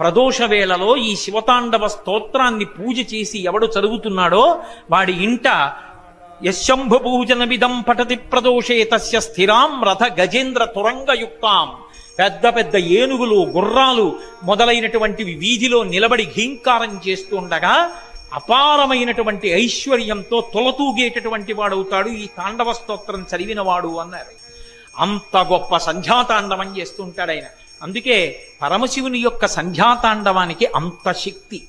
ప్రదోష వేళలో ఈ శివతాండవ స్తోత్రాన్ని పూజ చేసి ఎవడు చదువుతున్నాడో వాడి ఇంట యశంభుభూజనమిదం పఠతి ప్రదోషే తస్య స్థిరాం రథ గజేంద్ర తురంగయుక్తాం. పెద్ద పెద్ద ఏనుగులు గుర్రాలు మొదలైనటువంటివి వీధిలో నిలబడి ఘీంకారం చేస్తుండగా అపారమైనటువంటి ఐశ్వర్యంతో తొలతూగేటటువంటి వాడవుతాడు. ఈ తాండవ స్తోత్రం చదివినవాడు అన్నారు. అంత గొప్ప సంధ్యాతాండవం చేస్తుంటాడు ఆయన. అందుకే పరమశివుని యొక్క సంధ్యాతాండవానికి అంత శక్తి.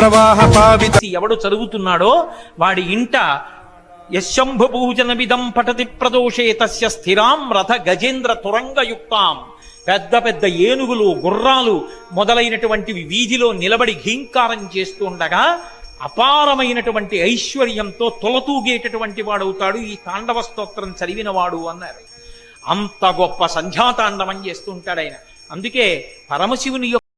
ప్రవాహ పావిత ఎవడు చదువుతున్నాడో వాడి ఇంట యశంభుభూజనమిదం పఠతి ప్రదోషే తస్య స్థిరాం రథ గజేంద్ర తురంగయుక్తాం. పెద్ద పెద్ద ఏనుగులు గుర్రాలు మొదలైనటువంటివి వీధిలో నిలబడి ఘీంకారం చేస్తుండగా అపారమైనటువంటి ఐశ్వర్యంతో తొలతూగేటటువంటి వాడవుతాడు. ఈ తాండవ స్తోత్రం చదివినవాడు అన్నారు. అంత గొప్ప సంధ్యాతాండవం చేస్తుంటాడు ఆయన. అందుకే పరమశివుని యొక్క